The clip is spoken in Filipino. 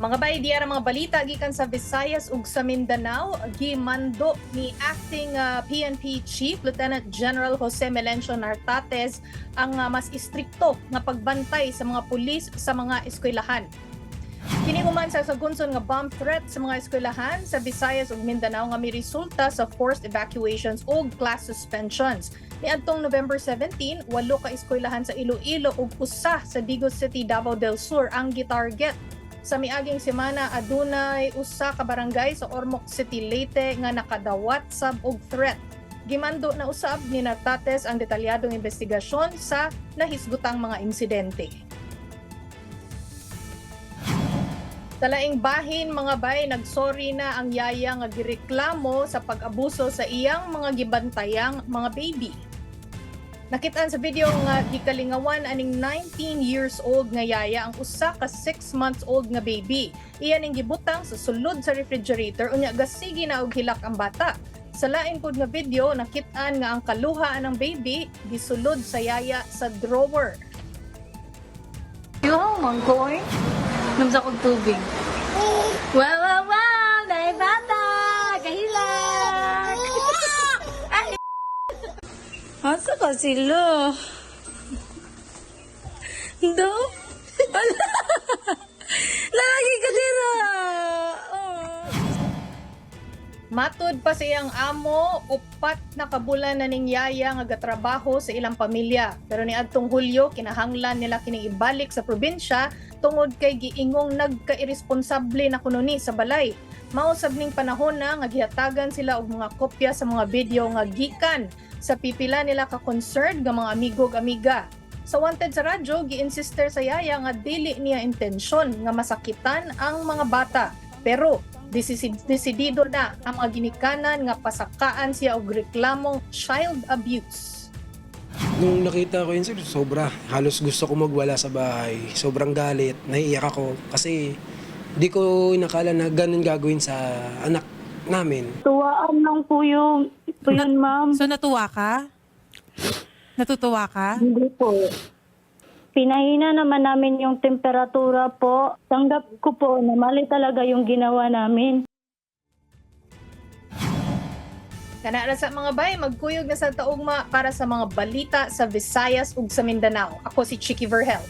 Mga bay, diara mga balita gikan sa Visayas ug sa Mindanao, gimando ni acting ah, PNP Chief Lieutenant General Jose Melencio Nartates ang ah, mas istrikto nga pagbantay sa mga pulis sa mga eskwelahan. Kini human sa sagunson nga bomb threat sa mga eskwelahan sa Visayas ug Mindanao nga may resulta sa forced evacuations ug class suspensions. Niadtong November 17, walo ka eskwelahan sa Iloilo ug usa sa Digos City, Davao del Sur ang gitarget. Sa miaging semana adunay usa ka barangay sa Ormoc City, Leyte nga nakadawat sab og threat. Gimando na usab ni Nartates ang detalyadong investigasyon sa nahisgutang mga insidente. Talaing bahin mga bay, nagsorry na ang yaya nga gireklamo sa pag-abuso sa iyang mga gibantayang mga baby. Nakitaan sa video nga gikalingawan aning 19 years old nga yaya ang usa ka 6 months old nga baby. Iyan ning gibutang sa sulod sa refrigerator unya gasigi na og hilak ang bata. Sa lain pod nga video nakitaan nga ang kaluha ng baby gisulod sa yaya sa drawer. Yung mangkoy. Namsa kong tubig. Wow, Asa ka sila? Do? Wala! Lagi ka dira! Oh. Matud pa sa iyang amo, upat na kabulan na ning yaya nga gatrabaho sa ilang pamilya. Pero ni adtong Hulyo, kinahanglan nila kining ibalik sa probinsya tungod kay giingong nagka-irresponsable na kuno ni sa balay. Mausab ning panahon na nga gihatagan sila og mga kopya sa mga video nga gikan sa pipila nila ka concerned nga mga amigo amiga. Sa Wanted sa radyo, gi-insister sa yaya nga dili niya intensyon nga masakitan ang mga bata. Pero desidido na ang mga ginikanan nga pasakaan siya og reklamong child abuse. Nung nakita ko yun, sir, sobra. Halos gusto ko magwala sa bahay. Sobrang galit. Naiiyak ako. Kasi di ko inakala na ganun gagawin sa anak namin. Tuwaan lang po yung po yun, ma'am. So natuwa ka? Natutuwa ka? Hindi po. Pinahina naman namin yung temperatura po. Tanggap ko po na mali talaga yung ginawa namin. Kana na sa mga bay, magkuyog na sa taugma para sa mga balita sa Visayas ug sa Mindanao. Ako si Chicky Verhel.